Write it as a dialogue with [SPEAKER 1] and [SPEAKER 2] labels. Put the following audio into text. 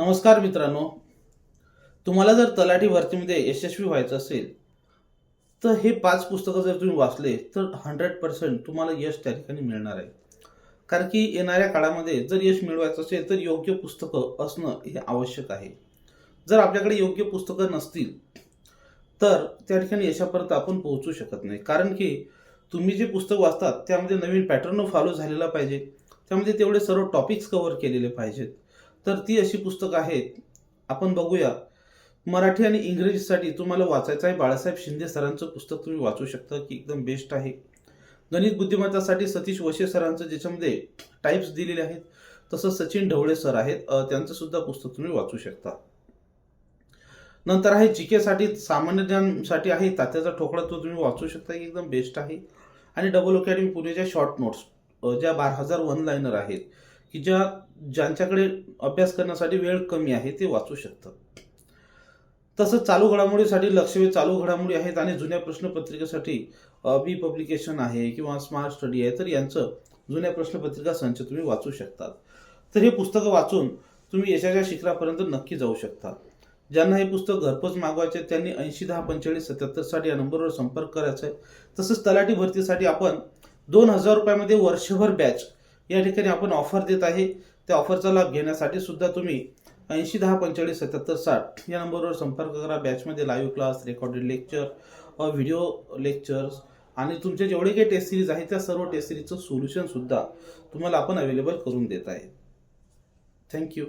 [SPEAKER 1] नमस्कार मित्रांनो. तुम्हाला जर तलाठी भरतीमध्ये यशस्वी व्हायचं असेल तर हे पाच पुस्तकं जर तुम्ही वाचले तर हंड्रेड पर्सेंट तुम्हाला यश त्या ठिकाणी मिळणार आहे. कारण की येणाऱ्या काळामध्ये जर यश मिळवायचं असेल तर योग्य पुस्तकं असणं हे आवश्यक आहे. जर आपल्याकडे योग्य पुस्तकं नसतील तर त्या ठिकाणी यशापर्यंत आपण पोहोचू शकत नाही. कारण की तुम्ही जे पुस्तक वाचतात त्यामध्ये नवीन पॅटर्न फॉलो झालेला पाहिजे. त्यामध्ये तेवढे सर्व टॉपिक्स कव्हर केलेले पाहिजेत. तर ती अशी पुस्तकं आहेत. आपण बघूया. मराठी आणि इंग्रजीसाठी तुम्हाला वाचायचं आहे बाळासाहेब शिंदे सरांचं पुस्तक तुम्ही वाचू शकता की एकदम बेस्ट आहे. गणित बुद्धिमत्तासाठी सतीश वशे सरांचं ज्याच्यामध्ये टाईप्स दिलेले आहेत तसं सचिन ढवळे सर आहेत त्यांचं सुद्धा पुस्तक तुम्ही वाचू शकता. नंतर आहे जी साठी सामान्य ज्ञानसाठी आहे तात्याचा ठोकळा तो तुम्ही वाचू शकता की एकदम बेस्ट आहे. आणि डबल अकॅडमी पुणेच्या शॉर्ट नोट्स ज्या बारा हजार वन लाईनर आहेत. की ज्या ज्यांच्याकडे अभ्यास करण्यासाठी वेळ कमी आहे ते वाचू शकतात. तसंच चालू घडामोडीसाठी लक्षवेध चालू घडामोडी आहेत आणि जुन्या प्रश्नपत्रिकेसाठी बी पब्लिकेशन आहे किंवा स्मार्ट स्टडी आहे तर यांचं जुन्या प्रश्नपत्रिका संच तुम्ही वाचू शकतात. तर हे पुस्तकं वाचून तुम्ही यशाच्या शिखरापर्यंत नक्की जाऊ शकता. ज्यांना हे पुस्तक घरपोच मागवायचे त्यांनी ऐंशी दहा पंचेचाळीस सत्याहत्तर साठ या नंबरवर संपर्क करायचा आहे. तसंच तलाठी भरतीसाठी आपण दोन हजार रुपयामध्ये वर्षभर बॅच या ठिकाणी आपण ऑफर देत आहे. त्या ऑफरचा लाभ घेण्यासाठी सुद्धा तुम्ही ऐंशी दहा पंचेचाळीस सत्याहत्तर साठ या नंबरवर संपर्क करा. बॅचमध्ये live class recorded lecture video lectures आणि तुमचे जेवढे काही टेस्ट सिरीज आहे त्या सर्व टेस्ट सिरीजचं सोल्युशनसुद्धा तुम्हाला आपण अवेलेबल करून देत आहे. थँक्यू